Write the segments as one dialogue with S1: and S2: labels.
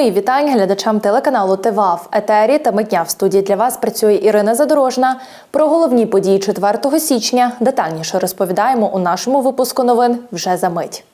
S1: Мої вітання глядачам телеканалу ТВА в етері та митня в студії для вас працює Ірина Задорожна. Про головні події 4 січня детальніше розповідаємо у нашому випуску новин вже за мить.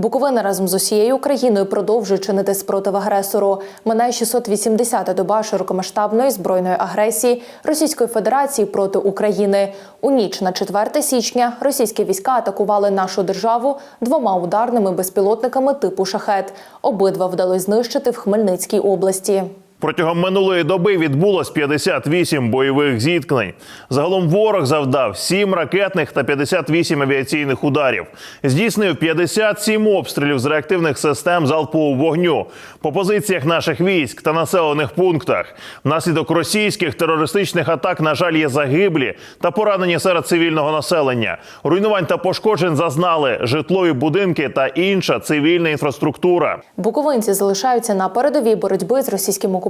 S1: Буковина разом з усією Україною продовжує чинити спротив агресору. Минає 680-та доба широкомасштабної збройної агресії Російської Федерації проти України. У ніч на 4 січня російські війська атакували нашу державу двома ударними безпілотниками типу шахет. Обидва вдалося знищити в Хмельницькій області.
S2: Протягом минулої доби відбулось 58 бойових зіткнень. Загалом ворог завдав 7 ракетних та 58 авіаційних ударів. Здійснив 57 обстрілів з реактивних систем залпового вогню по позиціях наших військ та населених пунктах. Внаслідок російських терористичних атак, на жаль, є загиблі та поранені серед цивільного населення. Руйнувань та пошкоджень зазнали житлові будинки та інша цивільна інфраструктура.
S1: Буковинці залишаються на передовій боротьби з російським окупантом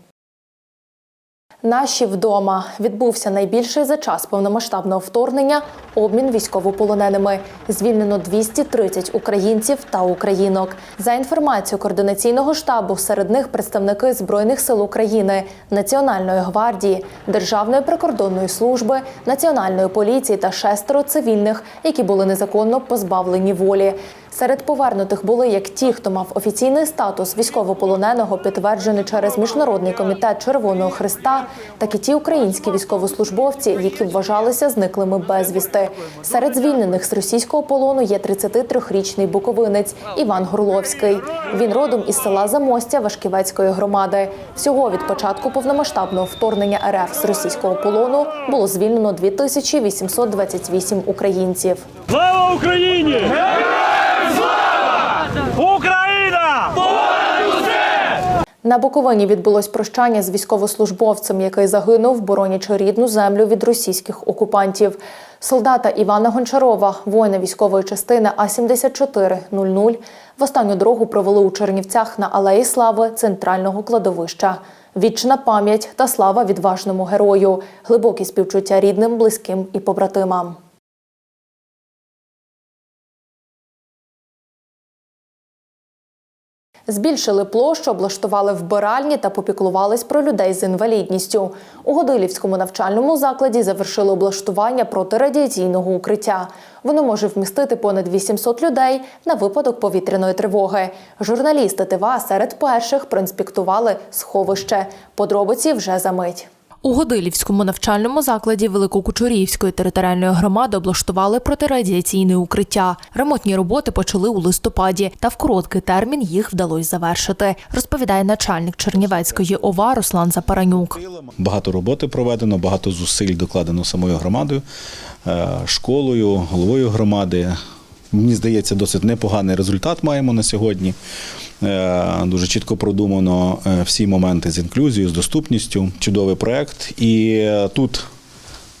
S1: Наші вдома відбувся найбільший за час повномасштабного вторгнення обмін військовополоненими. Звільнено 230 українців та українок. За інформацією координаційного штабу, серед них представники збройних сил України, Національної гвардії, Державної прикордонної служби, національної поліції та шестеро цивільних, які були незаконно позбавлені волі. Серед повернутих були як ті, хто мав офіційний статус військовополоненого, підтверджений через міжнародний комітет Червоного Христа, так і ті українські військовослужбовці, які вважалися зниклими безвісти. Серед звільнених з російського полону є 33-річний буковинець Іван Горловський. Він родом із села Замостя Вашківецької громади. Всього від початку повномасштабного вторгнення РФ з російського полону було звільнено 2828 українців.
S3: Слава Україні!
S1: На Буковині відбулось прощання з військовослужбовцем, який загинув, боронячи рідну землю від російських окупантів. Солдата Івана Гончарова, воїна військової частини А 7400 в останню дорогу провели у Чернівцях на алеї слави центрального кладовища. Вічна пам'ять та слава відважному герою, глибокі співчуття рідним, близьким і побратимам. Збільшили площу, облаштували вбиральні та попіклувались про людей з інвалідністю. У Годилівському навчальному закладі завершили облаштування протирадіаційного укриття. Воно може вмістити понад 800 людей на випадок повітряної тривоги. Журналісти ТВА серед перших проінспектували сховище. Подробиці вже за мить. У Годилівському навчальному закладі Великокучурівської територіальної громади облаштували протирадіаційне укриття. Ремонтні роботи почали у листопаді, та в короткий термін їх вдалося завершити. Розповідає начальник Чернівецької ОВА Руслан Запаранюк.
S4: Багато роботи проведено, багато зусиль докладено самою громадою, е, школою, головою громади. Мені здається, досить непоганий результат маємо на сьогодні. Е, Дуже чітко продумано е, всі моменти з інклюзією, з доступністю. Чудовий проект. І е, тут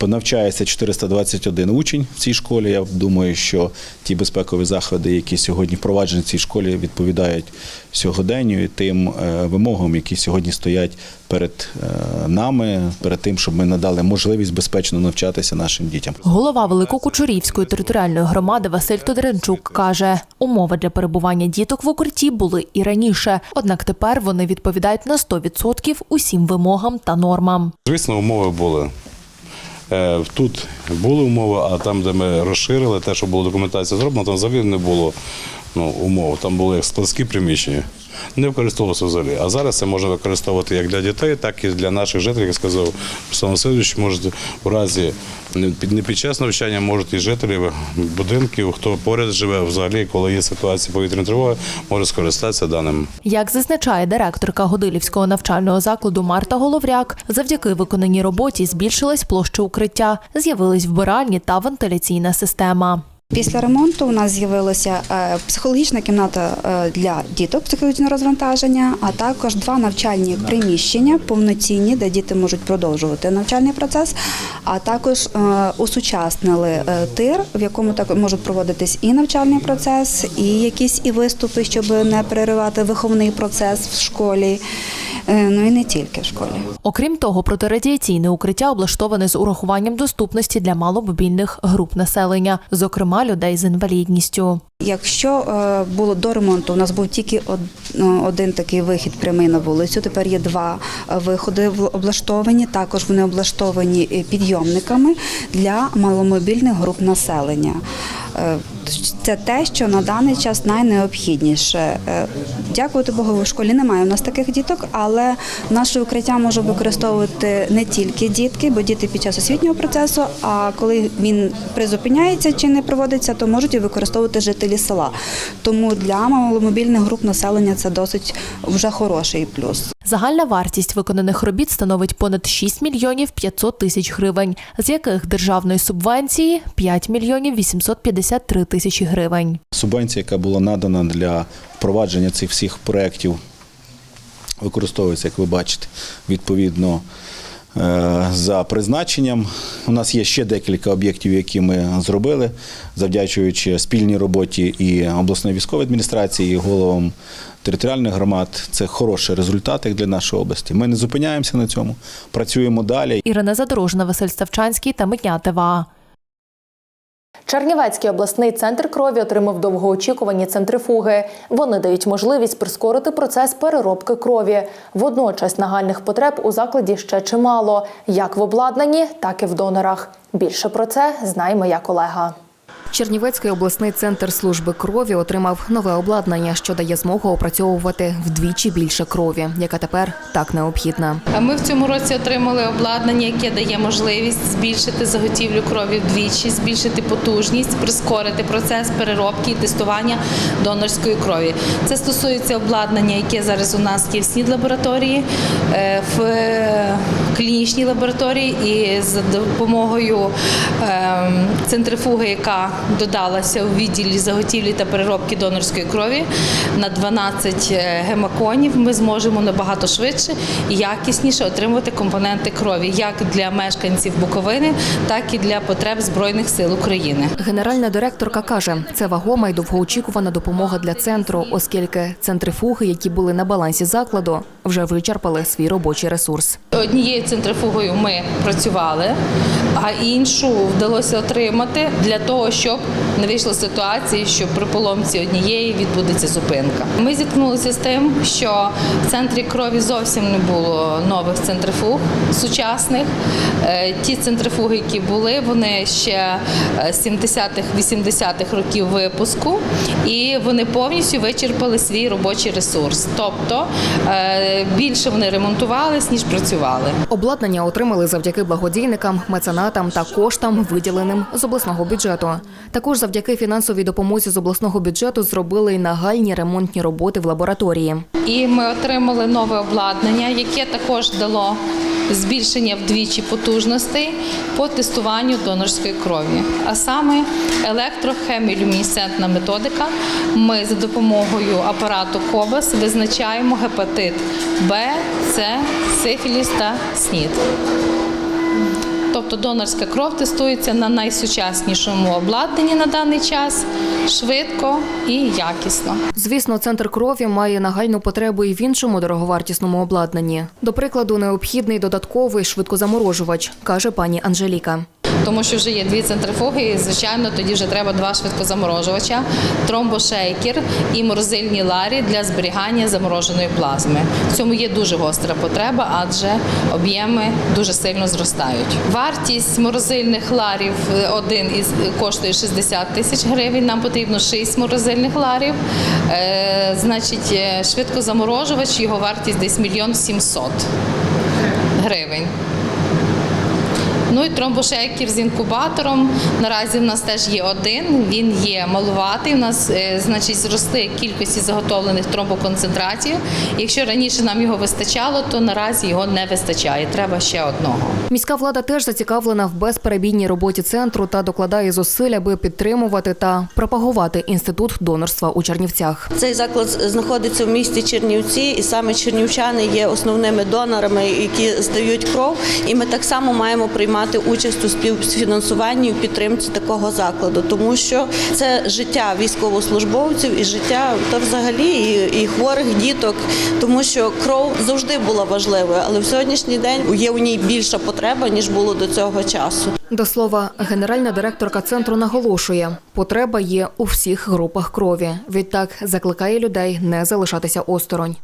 S4: навчається 421 учень в цій школі. Я думаю, що ті безпекові заходи, які сьогодні впроваджені в цій школі, відповідають сьогоденню і тим е, вимогам, які сьогодні стоять перед е, нами, перед тим, щоб ми надали можливість безпечно навчатися нашим дітям.
S1: Голова Великокучурівської територіальної громади Василь Тодоренчук каже, умови для перебування діток в укритті були і раніше, однак тепер вони відповідають на 100% усім вимогам та нормам.
S5: Звісно, умови були. Е, Тут були умови, а там, де ми розширили, те, що було документація зроблена, там взагалі не було ну, умов. Там були як складські приміщення. Не використовувалося взагалі. А зараз це можна використовувати як для дітей, так і для наших жителів, як сказав Руслан Васильович, можуть у разі не під, час навчання можуть і жителі будинків, хто поряд живе, взагалі, коли є ситуація повітряної тривоги, може скористатися даним
S1: Як зазначає директорка Годилівського навчального закладу Марта Головряк, завдяки виконаній роботі збільшилась площа укриття, з'явились вбиральні та вентиляційна система.
S6: Після ремонту у нас з'явилася е, психологічна кімната е, для діток психологічного розвантаження, а також два навчальні приміщення повноцінні, де діти можуть продовжувати навчальний процес. А також усучаснили е, тир, в якому так можуть проводитись і навчальний процес, і якісь і виступи, щоб не переривати виховний процес в школі. Е, Ну і не тільки в школі.
S1: Окрім того, протирадіаційне укриття облаштоване з урахуванням доступності для маломобільних груп населення, зокрема людей з інвалідністю.
S6: Якщо е, було до ремонту, у нас був тільки ну, один такий вихід прямий на вулицю. Тепер є два е, виходи облаштовані. Також вони облаштовані підйомниками для маломобільних груп населення. Це те, що на даний час найнеобхідніше. Е, Дякувати Богу, в школі немає у нас таких діток, але наше укриття може використовувати не тільки дітки, бо діти під час освітнього процесу. А коли він призупиняється чи не проводиться, то можуть і використовувати жителі села. Тому для маломобільних груп населення це досить вже хороший плюс.
S1: Загальна вартість виконаних робіт становить понад 6 мільйонів 500 тисяч гривень, з яких державної субвенції 5 мільйонів 853 тисячі гривень.
S4: Субвенція, яка була надана для впровадження цих всіх проєктів, використовується, як ви бачите, відповідно е, за призначенням. У нас є ще декілька об'єктів, які ми зробили, завдячуючи спільній роботі і обласної військової адміністрації, і головам територіальних громад. Це хороший результат як для нашої області. Ми не зупиняємося на цьому, працюємо далі.
S1: Ірина Задорожна, Василь Ставчанський та Митня ТВА. Чернівецький обласний центр крові отримав довгоочікувані центрифуги. Вони дають можливість прискорити процес переробки крові. Водночас нагальних потреб у закладі ще чимало, як в обладнанні, так і в донорах. Більше про це знає моя колега.
S7: Чернівецький обласний центр служби крові отримав нове обладнання, що дає змогу опрацьовувати вдвічі більше крові, яка тепер так необхідна.
S8: Ми в цьому році отримали обладнання, яке дає можливість збільшити заготівлю крові вдвічі, збільшити потужність, прискорити процес переробки і тестування донорської крові. Це стосується обладнання, яке зараз у нас є в снід лабораторії, е, в клінічній лабораторії, і за допомогою центрифуги, яка додалася у відділі заготівлі та переробки донорської крові на 12 гемаконів, ми зможемо набагато швидше і якісніше отримувати компоненти крові як для мешканців Буковини, так і для потреб Збройних сил України.
S7: Генеральна директорка каже, це вагома і довгоочікувана допомога для центру, оскільки центрифуги, які були на балансі закладу, вже вичерпали свій робочий ресурс.
S8: Однією центрифугою ми працювали, а іншу вдалося отримати для того, щоб не вийшло ситуації, що при поломці однієї відбудеться зупинка. Ми зіткнулися з тим, що в центрі крові зовсім не було нових центрифуг сучасних. Е, Ті центрифуги, які були, вони ще е, 70-х, 80-х років випуску, і вони повністю вичерпали свій робочий ресурс. Тобто е, більше вони ремонтувались, ніж працювали.
S7: Обладнання отримали завдяки благодійникам, меценатам та коштам, виділеним з обласного бюджету. Також завдяки фінансовій допомозі з обласного бюджету зробили й нагальні ремонтні роботи в лабораторії.
S8: І ми отримали нове обладнання, яке також дало збільшення вдвічі потужностей по тестуванню донорської крові. А саме електрохемілюмінесцентна методика. Ми за допомогою апарату КОБАС визначаємо гепатит Б, С, сифіліс та СНІД. Тобто донорська кров тестується на найсучаснішому обладнанні на даний час швидко і якісно.
S7: Звісно, центр крові має нагальну потребу і в іншому дороговартісному обладнанні. До прикладу, необхідний додатковий швидкозаморожувач, каже пані Анжеліка.
S8: Тому що вже є дві центрифуги, і звичайно, тоді вже треба два швидкозаморожувача, тромбошейкер і морозильні ларі для зберігання замороженої плазми. В цьому є дуже гостра потреба, адже об'єми дуже сильно зростають. Вартість морозильних ларів е, один із коштує 60 тисяч гривень. Нам потрібно 6 морозильних ларів. Е, значить, е, швидкозаморожувач, його вартість десь мільйон сімсот гривень. Ну і тромбошейкер з інкубатором. Наразі в нас теж є один. Він є малуватий. У нас е, значить зросли кількості заготовлених тромбоконцентратів. Якщо раніше нам його вистачало, то наразі його не вистачає. Треба ще одного.
S7: Міська влада теж зацікавлена в безперебійній роботі центру та докладає зусиль, аби підтримувати та пропагувати інститут донорства у Чернівцях.
S9: Цей заклад знаходиться в місті Чернівці, і саме чернівчани є основними донорами, які здають кров. І ми так само маємо приймати участь у співфінансуванні і підтримці такого закладу, тому що це життя військовослужбовців і життя та взагалі і, і хворих діток, тому що кров завжди була важливою, але в сьогоднішній день є у ній більша потреба ніж було до цього часу.
S7: До слова, генеральна директорка центру наголошує, потреба є у всіх групах крові. Відтак закликає людей не залишатися осторонь.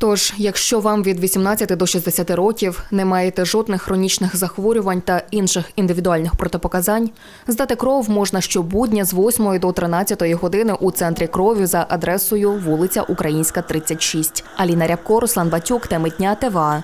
S7: Тож, якщо вам від 18 до 60 років не маєте жодних хронічних захворювань та інших індивідуальних протипоказань, здати кров можна щобудня з 8 до 13 години у центрі крові за адресою вулиця Українська, 36. Аліна Рябко, Руслан Батюк, Темитня, ТВА.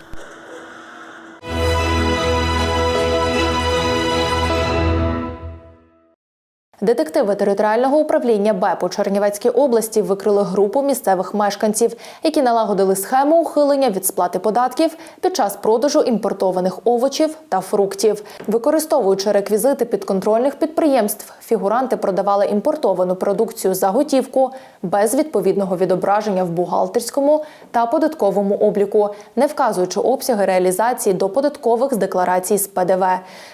S1: Детективи територіального управління БЕП у Чернівецькій області викрили групу місцевих мешканців, які налагодили схему ухилення від сплати податків під час продажу імпортованих овочів та фруктів. Використовуючи реквізити підконтрольних підприємств, фігуранти продавали імпортовану продукцію за готівку без відповідного відображення в бухгалтерському та податковому обліку, не вказуючи обсяги реалізації до податкових з декларацій з ПДВ.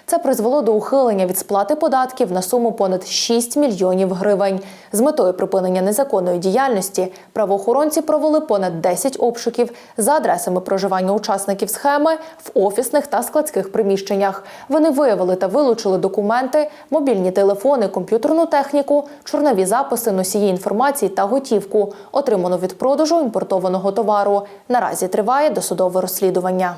S1: Це призвело до ухилення від сплати податків на суму понад 6 мільйонів гривень. З метою припинення незаконної діяльності правоохоронці провели понад 10 обшуків за адресами проживання учасників схеми в офісних та складських приміщеннях. Вони виявили та вилучили документи, мобільні телефони, комп'ютерну техніку, чорнові записи, носії інформації та готівку, отриману від продажу імпортованого товару. Наразі триває досудове розслідування.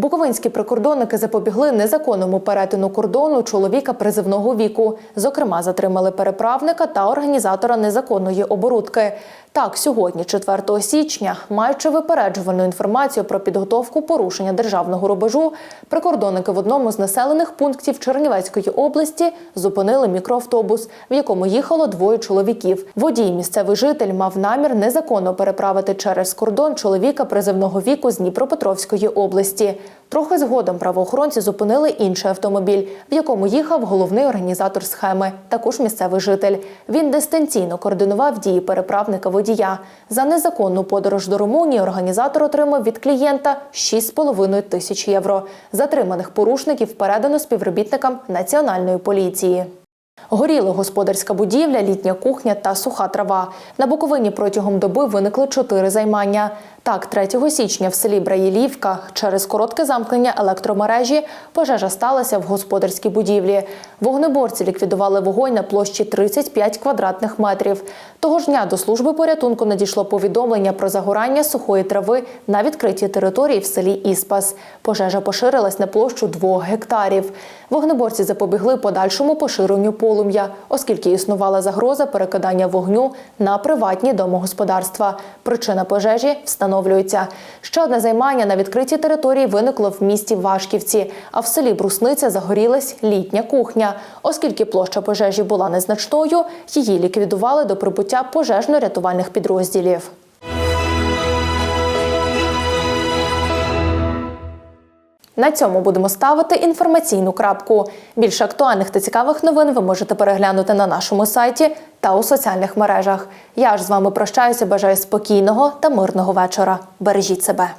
S1: Буковинські прикордонники запобігли незаконному перетину кордону чоловіка призивного віку. Зокрема, затримали переправника та організатора незаконної оборудки. Так, сьогодні, 4 січня, маючи випереджувальну інформацію про підготовку порушення державного рубежу, прикордонники в одному з населених пунктів Чернівецької області зупинили мікроавтобус, в якому їхало двоє чоловіків. Водій, місцевий житель, мав намір незаконно переправити через кордон чоловіка призивного віку з Дніпропетровської області. Трохи згодом правоохоронці зупинили інший автомобіль, в якому їхав головний організатор схеми, також місцевий житель. Він дистанційно координував дії переправника водія. За незаконну подорож до Румунії організатор отримав від клієнта 6,5 тисяч євро. Затриманих порушників передано співробітникам національної поліції. Горіли господарська будівля, літня кухня та суха трава. На Буковині протягом доби виникли чотири займання. Так, 3 січня в селі Браїлівка через коротке замкнення електромережі пожежа сталася в господарській будівлі. Вогнеборці ліквідували вогонь на площі 35 квадратних метрів. Того ж дня до служби порятунку надійшло повідомлення про загорання сухої трави на відкритій території в селі Іспас. Пожежа поширилась на площу 2 гектарів. Вогнеборці запобігли подальшому поширенню полум'я, оскільки існувала загроза перекидання вогню на приватні домогосподарства. Причина пожежі встановлюється. Ще одне займання на відкритій території виникло в місті Вашківці, а в селі Брусниця загорілась літня кухня. Оскільки площа пожежі була незначною, її ліквідували до прибуття пожежно-рятувальних підрозділів. На цьому будемо ставити інформаційну крапку. Більше актуальних та цікавих новин ви можете переглянути на нашому сайті та у соціальних мережах. Я ж з вами прощаюся. Бажаю спокійного та мирного вечора. Бережіть себе.